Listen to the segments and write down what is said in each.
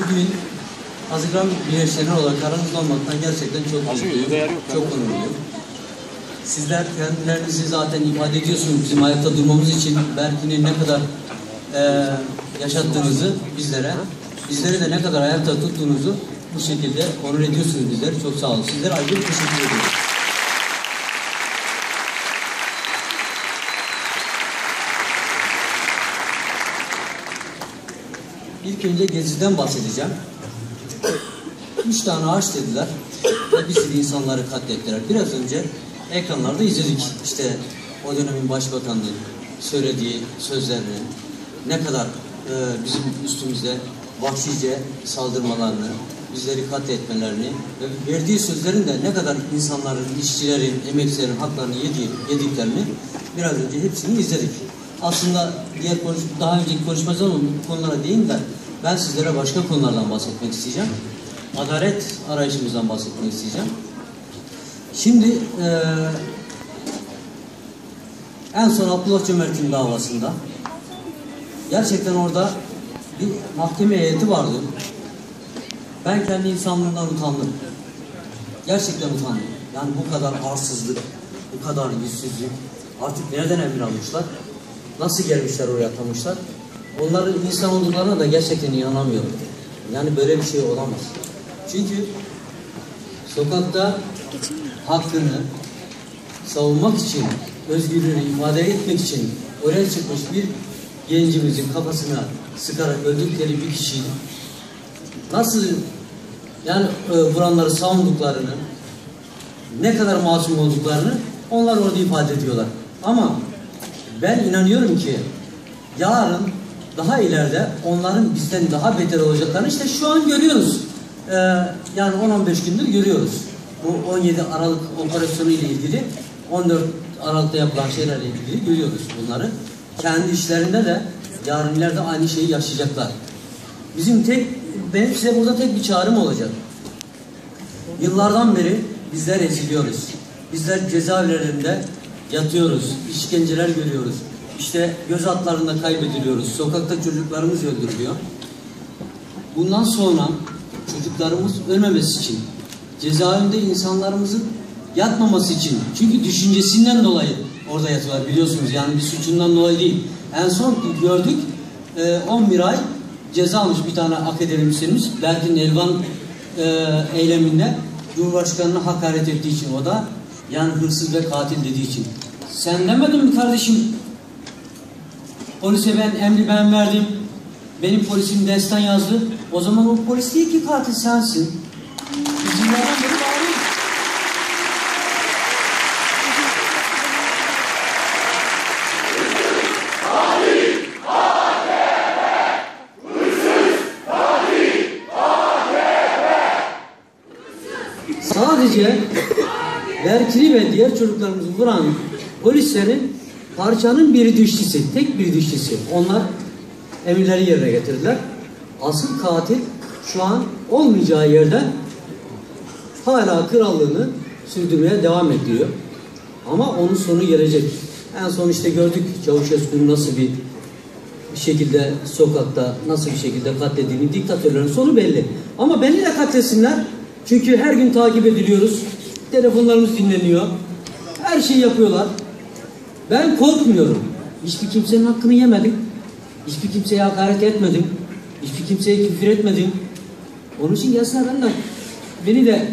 bugün Haziran Birleşleri olarak aranızda olmaktan gerçekten çok mutluyum. Çok onurluyum. Sizler kendilerinizi zaten ifade ediyorsunuz bizim ayakta durmamız için Berkin'i ne kadar e, yaşattığınızı bizlere, bizleri de ne kadar ayakta tuttuğunuzu bu şekilde onur ediyorsunuz bizleri. Çok sağ olun. Sizlere ayrıca teşekkür ediyorum. İlk önce Gezi'den bahsedeceğim. Üç tane ağaç dediler ve bir insanları katlettiler. Biraz önce ekranlarda izledik işte o dönemin başbakanının söylediği sözlerini, ne kadar e, bizim üstümüze vahşice saldırmalarını, bizleri katletmelerini ve verdiği sözlerin de ne kadar insanların, işçilerin, emekçilerin haklarını yediği, yediklerini biraz önce hepsini izledik. Aslında diğer konuş daha önceki konuşmacılar konulara değin de ben sizlere başka konulardan bahsetmek isteyeceğim. Adalet arayışımızdan bahsetmek isteyeceğim. Şimdi eee en son Abdullah Cömert'in davasında gerçekten orada bir mahkeme heyeti vardı. Ben kendi insanlığımdan utandım. Gerçekten utandım. Yani bu kadar arsızlık, bu kadar yüzsüzlük. Artık nereden emir almışlar? Nasıl gelmişler oraya atamışlar? Onların insan olduklarına da gerçekten inanamıyorum. Yani böyle bir şey olamaz. Çünkü sokakta hakkını savunmak için, özgürlüğünü ifade etmek için oraya çıkmış bir gencimizin kafasına sıkarak öldükleri bir kişinin nasıl yani e, vuranları savunduklarını, ne kadar masum olduklarını onlar orada ifade ediyorlar. Ama ben inanıyorum ki yarın daha ileride onların bizden daha beter olacaklarını işte şu an görüyoruz. Ee, yani 10-15 gündür görüyoruz. Bu 17 Aralık operasyonu ile ilgili 14 Aralık'ta yapılan şeylerle ilgili görüyoruz bunları. Kendi işlerinde de yarın ileride aynı şeyi yaşayacaklar. Bizim tek, benim size burada tek bir çağrım olacak. Yıllardan beri bizler eziliyoruz. Bizler cezaevlerinde yatıyoruz, işkenceler görüyoruz. İşte göz altlarında kaybediliyoruz. Sokakta çocuklarımız öldürülüyor. Bundan sonra çocuklarımız ölmemesi için, cezaevinde insanlarımızın yatmaması için, çünkü düşüncesinden dolayı orada yatıyorlar biliyorsunuz yani bir suçundan dolayı değil. En son gördük 11 ay ceza almış bir tane akademisyenimiz Berkin Elvan e, eyleminde Cumhurbaşkanı'na hakaret ettiği için o da yani hırsız ve katil dediği için. Sen demedin mi kardeşim polise ben emri ben verdim benim polisim destan yazdı o zaman o polis değil ki katil sensin. Bağırıyor. Sadece Berkini ve diğer çocuklarımızı vuran polislerin parçanın biri düştüsü, tek bir düştüsü. Onlar emirleri yerine getirdiler. Asıl katil şu an olmayacağı yerden hala krallığını sürdürmeye devam ediyor. Ama onun sonu gelecek. En son işte gördük Çavuşescu'nun nasıl bir bir şekilde sokakta nasıl bir şekilde katledildiğini diktatörlerin sonu belli. Ama beni de katletsinler. Çünkü her gün takip ediliyoruz. Telefonlarımız dinleniyor. Her şeyi yapıyorlar. Ben korkmuyorum. Hiçbir kimsenin hakkını yemedim. Hiçbir kimseye hakaret etmedim. Hiçbir kimseye küfür etmedim. Onun için ben de beni de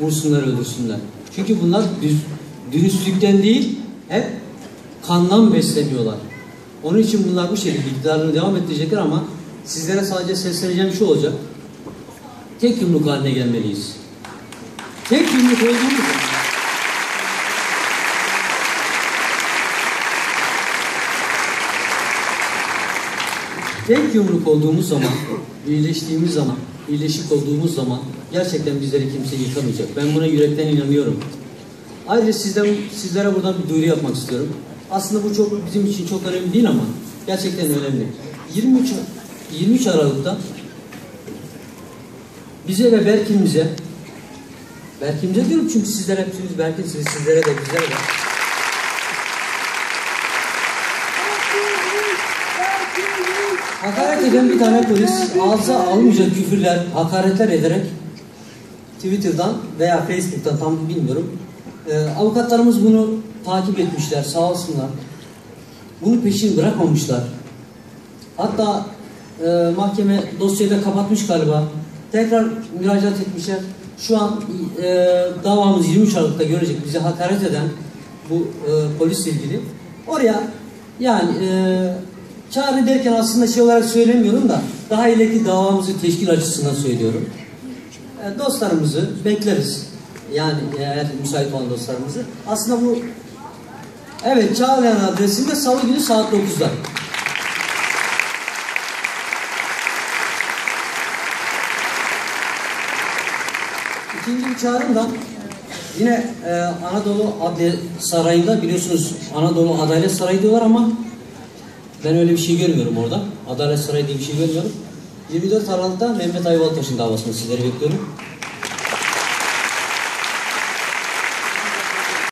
vursunlar öldürsünler. Çünkü bunlar düz, dürüstlükten değil hep kandan besleniyorlar. Onun için bunlar bu şekilde iktidarını devam ettirecekler ama sizlere sadece sesleneceğim şu olacak. Tek yumruk haline gelmeliyiz. Tek yumruk olduğumuz zaman tek yumruk olduğumuz zaman, birleştiğimiz zaman, birleşik olduğumuz zaman gerçekten bizleri kimse yıkamayacak. Ben buna yürekten inanıyorum. Ayrıca sizden, sizlere buradan bir duyuru yapmak istiyorum. Aslında bu çok bizim için çok önemli değil ama gerçekten önemli. 23 23 Aralık'ta bize ve Berkin'imize Berkin'imize diyorum çünkü sizler hepsiniz Berkin'siniz. Sizlere de bizlere de. Hakaret eden bir tane polis ağza almayacak küfürler, hakaretler ederek Twitter'dan veya Facebook'tan tam bilmiyorum. Ee, avukatlarımız bunu takip etmişler sağ olsunlar. Bunu peşini bırakmamışlar. Hatta e, mahkeme dosyayı da kapatmış galiba. Tekrar müracaat etmişler. Şu an e, davamız 23 Aralık'ta görecek bize hakaret eden bu e, polisle ilgili. Oraya yani e, çağrı derken aslında şey olarak söylemiyorum da daha ileriki davamızı teşkil açısından söylüyorum. E, dostlarımızı bekleriz. Yani eğer müsait olan dostlarımızı. Aslında bu evet Çağlayan adresinde salı günü saat 9'da. İkinci bir çağrım da yine e, Anadolu Adliye Sarayı'nda biliyorsunuz Anadolu Adalet Sarayı diyorlar ama ben öyle bir şey görmüyorum orada. Adalet Sarayı diye bir şey görmüyorum. 24 Aralık'ta Mehmet Ayvaltaş'ın davasını sizlere bekliyorum.